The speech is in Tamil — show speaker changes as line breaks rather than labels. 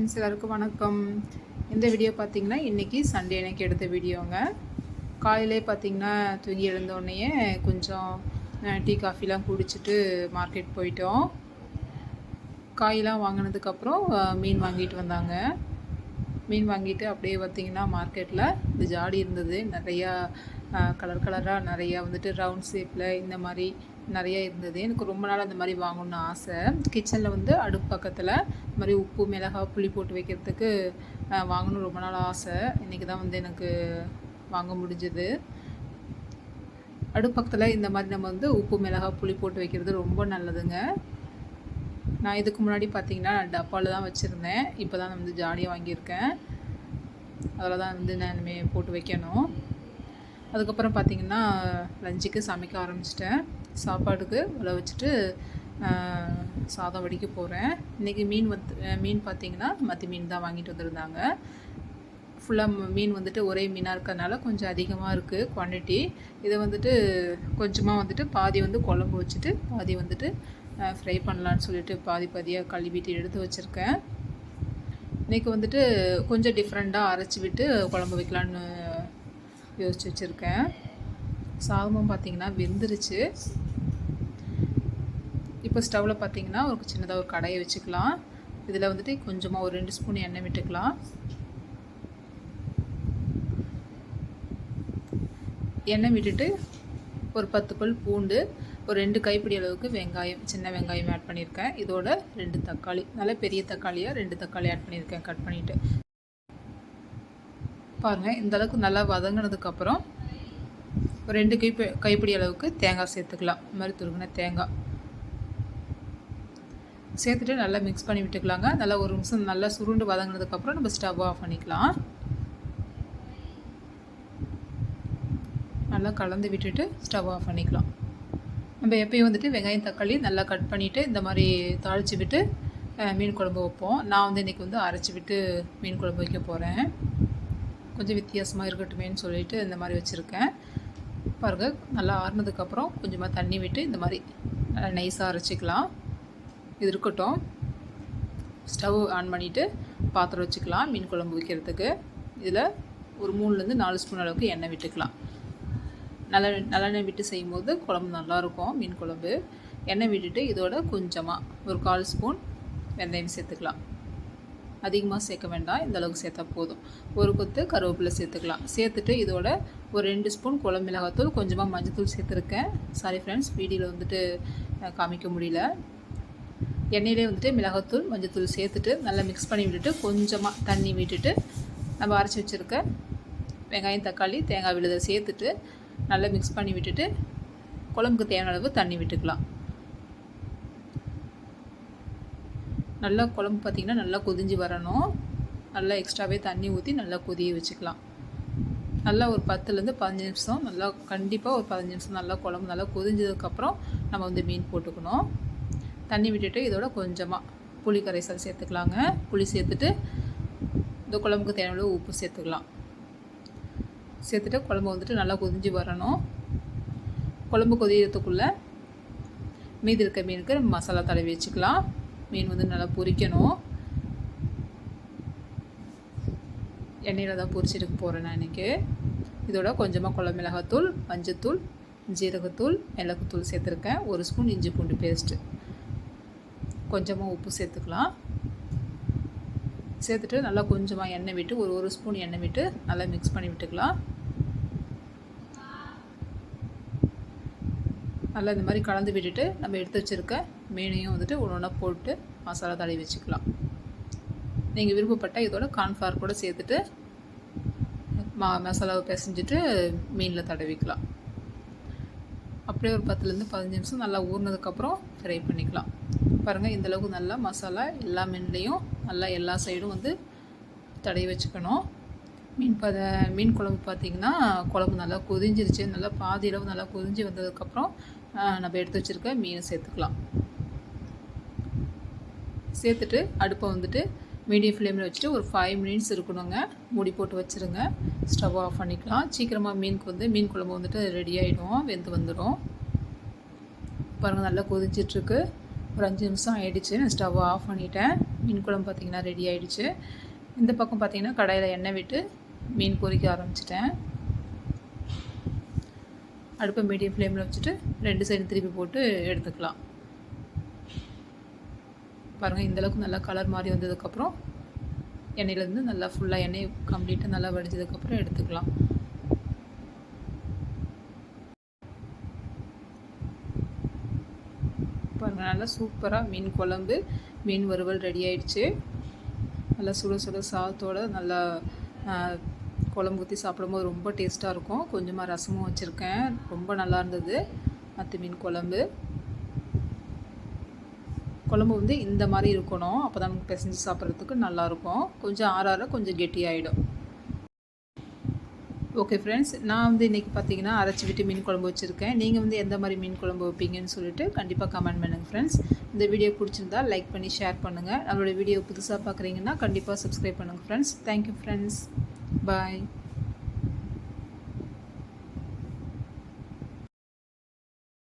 ஃப்ரெண்ட்ஸ் எல்லாருக்கும் வணக்கம். இந்த வீடியோ பார்த்தீங்கன்னா இன்றைக்கி சண்டே எனக்கு எடுத்த வீடியோங்க. காலையிலே பார்த்தீங்கன்னா தூங்கி எழுந்தோடனேயே கொஞ்சம் டீ காஃபிலாம் குடிச்சிட்டு மார்க்கெட் போயிட்டோம். காயெலாம் வாங்கினதுக்கப்புறம் மீன் வாங்கிட்டு வந்தாங்க. மீன் வாங்கிட்டு அப்படியே பார்த்தீங்கன்னா மார்க்கெட்டில் இந்த ஜாடி இருந்தது. நிறையா கலர் கலராக நிறையா வந்துட்டு ரவுண்ட் ஷேப்பில் இந்த மாதிரி நிறைய இருந்தது. எனக்கு ரொம்ப நாள் அந்த மாதிரி வாங்கணும்னு ஆசை. கிச்சனில் வந்து அடுப்பு பக்கத்தில் இந்த மாதிரி உப்பு மிளகாய் புளி போட்டு வைக்கிறதுக்கு வாங்கணும்னு வாங்கணும் ரொம்ப நாள் ஆசை. இன்றைக்கி தான் வந்து எனக்கு வாங்க முடிஞ்சது. அடுப்பு பக்கத்தில் இந்த மாதிரி நம்ம வந்து உப்பு மிளகாய் புளி போட்டு வைக்கிறது ரொம்ப நல்லதுங்க. நான் இதுக்கு முன்னாடி பார்த்தீங்கன்னா டப்பாவில் தான் வச்சுருந்தேன். இப்போ தான் வந்து ஜாடியாக வாங்கியிருக்கேன். அதில் தான் வந்து நான் இனிமேல் போட்டு வைக்கணும். அதுக்கப்புறம் பார்த்தீங்கன்னா லஞ்சுக்கு சமைக்க ஆரம்பிச்சிட்டேன். சாப்பாடுக்கு உள்ள வச்சுட்டு சாதம் வடிக்க போகிறேன் இன்றைக்கி மீன் வந்து மீன் பார்த்தீங்கன்னா மத்தி மீன் தான் வாங்கிட்டு வந்திருந்தாங்க. ஃபுல்லாக மீன் வந்துட்டு ஒரே மீனாக இருக்கிறதுனால கொஞ்சம் அதிகமாக இருக்குது குவான்டிட்டி இதை வந்துட்டு கொஞ்சமாக வந்துட்டு பாதி வந்து குழம்பு வச்சுட்டு பாதி வந்துட்டு ஃப்ரை பண்ணலான்னு சொல்லிட்டு பாதி பாதியாக கழுவிட்டு எடுத்து வச்சுருக்கேன். இன்றைக்கி வந்துட்டு கொஞ்சம் டிஃப்ரெண்ட்டாக அரைச்சி விட்டு குழம்பு வைக்கலான்னு யோசிச்சு வச்சுருக்கேன். சாகமும் பார்த்தீங்கன்னா வெந்துருச்சு. இப்போ ஸ்டவ்வில் பார்த்தீங்கன்னா ஒரு சின்னதாக ஒரு கடையை வச்சுக்கலாம். இதில் வந்துட்டு கொஞ்சமாக ஒரு ரெண்டு ஸ்பூன் எண்ணெய் விட்டுக்கலாம். எண்ணெய் விட்டுட்டு ஒரு பத்து பல் பூண்டு ஒரு ரெண்டு கைப்பிடி அளவுக்கு வெங்காயம் சின்ன வெங்காயம் ஆட் பண்ணியிருக்கேன். இதோட ரெண்டு தக்காளி நல்ல பெரிய தக்காளியாக ரெண்டு தக்காளி ஆட் பண்ணியிருக்கேன் கட் பண்ணிவிட்டு பாருங்கள் இந்த அளவுக்கு நல்லா வதங்கினதுக்கப்புறம் ஒரு ரெண்டு கைப்பி கைப்பிடி அளவுக்கு தேங்காய் சேர்த்துக்கலாம். இந்த மாதிரி துருகின தேங்காய். சேர்த்துட்டு நல்லா மிக்ஸ் பண்ணி விட்டுக்கலாங்க. நல்லா ஒரு நிமிஷம் நல்லா சுருண்டு வதங்கினதுக்கப்புறம் நம்ம ஸ்டவ் ஆஃப் பண்ணிக்கலாம். நல்லா கலந்து விட்டுட்டு ஸ்டவ் ஆஃப் பண்ணிக்கலாம். நம்ம எப்பயும் வந்துட்டு வெங்காயம் தக்காளி நல்லா கட் பண்ணிவிட்டு இந்த மாதிரி தாளித்து விட்டு மீன் குழம்பு வைப்போம். நான் வந்து இன்றைக்கி வந்து அரைச்சி விட்டு மீன் குழம்பு வைக்க போகிறேன் கொஞ்சம் வித்தியாசமாக இருக்கட்டுமேன்னு சொல்லிட்டு இந்த மாதிரி வச்சுருக்கேன். பாருங்கள் நல்லா ஆறுனதுக்கப்புறம் கொஞ்சமாக தண்ணி விட்டு இந்த மாதிரி நல்லா நைஸாக அரைச்சிக்கலாம். இது இருக்கட்டும். ஸ்டவ் ஆன் பண்ணிவிட்டு பாத்திரம் வச்சுக்கலாம் மீன் குழம்பு வைக்கிறதுக்கு. இதில் ஒரு மூணுலேருந்து நாலு ஸ்பூன் அளவுக்கு எண்ணெய் விட்டுக்கலாம். நல்ல நல்லெண்ணெய் விட்டு செய்யும்போது குழம்பு நல்லாயிருக்கும் மீன் குழம்பு. எண்ணெய் விட்டுட்டு இதோட கொஞ்சமாக ஒரு கால் ஸ்பூன் வெந்தயம் சேர்த்துக்கலாம். அதிகமாக சேர்க்க வேண்டாம். இந்த அளவுக்கு சேர்த்தா போதும். ஒரு கொத்து கருவேப்பிலை சேர்த்துக்கலாம். சேர்த்துட்டு இதோட ஒரு ரெண்டு ஸ்பூன் குழம்பு மிளகாத்தூள் கொஞ்சமாக மஞ்சத்தூள் சேர்த்துருக்கேன். சாரி ஃப்ரெண்ட்ஸ் வீடியோவில் வந்துட்டு காமிக்க முடியல. எண்ணெயிலே வந்துட்டு மிளகாத்தூள் மஞ்சத்தூள் சேர்த்துட்டு நல்லா மிக்ஸ் பண்ணி விட்டுட்டு கொஞ்சமாக தண்ணி விட்டுட்டு நம்ம அரைச்சி வச்சுருக்க வெங்காயம் தக்காளி தேங்காய் விழுதை சேர்த்துட்டு நல்லா மிக்ஸ் பண்ணி விட்டுட்டு குழம்புக்கு தேவையான அளவு தண்ணி விட்டுக்கலாம். நல்லா குழம்பு பார்த்திங்கன்னா நல்லா கொதிஞ்சு வரணும். நல்லா எக்ஸ்ட்ராவே தண்ணி ஊற்றி நல்லா கொதிய வச்சுக்கலாம். நல்லா ஒரு பத்துலேருந்து பதினஞ்சு நிமிஷம் நல்லா கண்டிப்பாக ஒரு பதினஞ்சு நிமிஷம் நல்லா குழம்பு நல்லா கொதிஞ்சதுக்கப்புறம் நம்ம வந்து மீன் போட்டுக்கணும். தண்ணி விட்டுட்டு இதோட கொஞ்சமாக புளி கரைசல் சேர்த்துக்கலாங்க. புளி சேர்த்துட்டு இந்த குழம்புக்கு தேவையான உப்பு சேர்த்துக்கலாம். சேர்த்துட்டு குழம்பு வந்துட்டு நல்லா கொதிஞ்சு வரணும். குழம்பு கொதிக்கிறதுக்குள்ளே மீதி இருக்க மீனுக்கு மசாலா தடவி வச்சுக்கலாம். மீன் வந்து நல்லா பொரிக்கணும் எண்ணெயில் தான் பொரிச்சிட்டு போகிறேன் நான் இன்றைக்கி இதோட கொஞ்சமாக குழம்பு மிளகாத்தூள் மஞ்சத்தூள் ஜீரகத்தூள் மிளகுத்தூள் சேர்த்துருக்கேன். ஒரு ஸ்பூன் இஞ்சி பூண்டு பேஸ்ட்டு. கொஞ்சமாக உப்பு சேர்த்துக்கலாம். சேர்த்துட்டு நல்லா கொஞ்சமாக எண்ணெய் விட்டு ஒரு ஒரு ஸ்பூன் எண்ணெய் விட்டு நல்லா மிக்ஸ் பண்ணி விட்டுக்கலாம். நல்லா இந்த மாதிரி கலந்து விட்டுட்டு நம்ம எடுத்து வச்சுருக்க மீனையும் வந்துட்டு ஒன்று ஒன்றா போட்டு மசாலா தடவி வச்சுக்கலாம். நீங்கள் விருப்பப்பட்டால் இதோட கார்ன்ஃப்ளவர் கூட சேர்த்துட்டு மா மசாலாவை பிசைஞ்சிட்டு மீனில் தடவிக்கலாம். அப்படியே ஒரு பத்துலேருந்து பதினஞ்சு நிமிஷம் நல்லா ஊறினதுக்கப்புறம் ஃப்ரை பண்ணிக்கலாம். பாருங்கள் இந்தளவுக்கு நல்லா மசாலா எல்லா மீன்லேயும் நல்லா எல்லா சைடும் வந்து தடவி வச்சுக்கணும். மீன் பத மீன் குழம்பு பார்த்திங்கன்னா குழம்பு நல்லா கொதிஞ்சிருச்சு நல்லா பாதி அளவு நல்லா கொதிஞ்சு வந்ததுக்கப்புறம் நம்ம எடுத்து வச்சுருக்க மீனை சேர்த்துக்கலாம். சேர்த்துட்டு அடுப்பை வந்துட்டு மீடியம் ஃப்ளேமில் வச்சுட்டு ஒரு ஃபைவ் மினிட்ஸ் இருக்கணுங்க. மூடி போட்டு வச்சுருங்க. ஸ்டவ் ஆஃப் பண்ணிக்கலாம். சீக்கிரமாக மீனுக்கு வந்து மீன் குழம்பு வந்துட்டு ரெடி ஆகிடும் வெந்து வந்துடும். பாருங்கள் நல்லா கொதிச்சிட்ருக்கு ஒரு அஞ்சு நிமிஷம் ஆகிடுச்சு நான் ஸ்டவ் ஆஃப் பண்ணிட்டேன். மீன் குழம்பு பார்த்திங்கன்னா ரெடி ஆகிடுச்சு இந்த பக்கம் பார்த்திங்கன்னா கடையில் எண்ணெய் விட்டு மீன் பொரிக்க ஆரம்பிச்சிட்டேன். அடுப்பை மீடியம் ஃப்ளேமில் வச்சுட்டு ரெண்டு சைடு திருப்பி போட்டு எடுத்துக்கலாம். பாருங்கள் இந்தளவுக்கு நல்லா கலர் மாதிரி வந்ததுக்கப்புறம் எண்ணெயிலேருந்து நல்லா ஃபுல்லாக எண்ணெய் கம்ப்ளீட்டாக நல்லா வடிஞ்சதுக்கப்புறம் எடுத்துக்கலாம். பாருங்கள் நல்லா சூப்பராக மீன் குழம்பு மீன் வறுவல் ரெடி ஆயிடுச்சு. நல்லா சுட சுட சாதத்தோட நல்லா குழம்பு ஊற்றி சாப்பிடும்போது ரொம்ப டேஸ்ட்டாக இருக்கும். கொஞ்சமாக ரசமும் வச்சுருக்கேன். ரொம்ப நல்லா இருந்தது. மற்ற மீன் குழம்பு. குழம்பு வந்து இந்த மாதிரி இருக்கணும். அப்போ தான் நமக்கு பிசைஞ்சு சாப்பிட்றதுக்கு நல்லாயிருக்கும் கொஞ்சம் ஆற ஆற கொஞ்சம் கெட்டியாயிடும். ஓகே ஃப்ரெண்ட்ஸ் நான் வந்து இன்றைக்கி பார்த்தீங்கன்னா அரைச்சி விட்டு மீன் குழம்பு வச்சுருக்கேன். நீங்கள் வந்து எந்த மாதிரி மீன் குழம்பு வைப்பீங்கன்னு சொல்லிட்டு கண்டிப்பாக கமெண்ட் பண்ணுங்கள் ஃப்ரெண்ட்ஸ் இந்த வீடியோ பிடிச்சிருந்தா லைக் பண்ணி ஷேர் பண்ணுங்கள் நம்மளோட வீடியோ புதுசாக பார்க்குறீங்கன்னா கண்டிப்பாக சப்ஸ்கிரைப் பண்ணுங்கள் ஃப்ரெண்ட்ஸ் தேங்க்யூ ஃப்ரெண்ட்ஸ் Bye.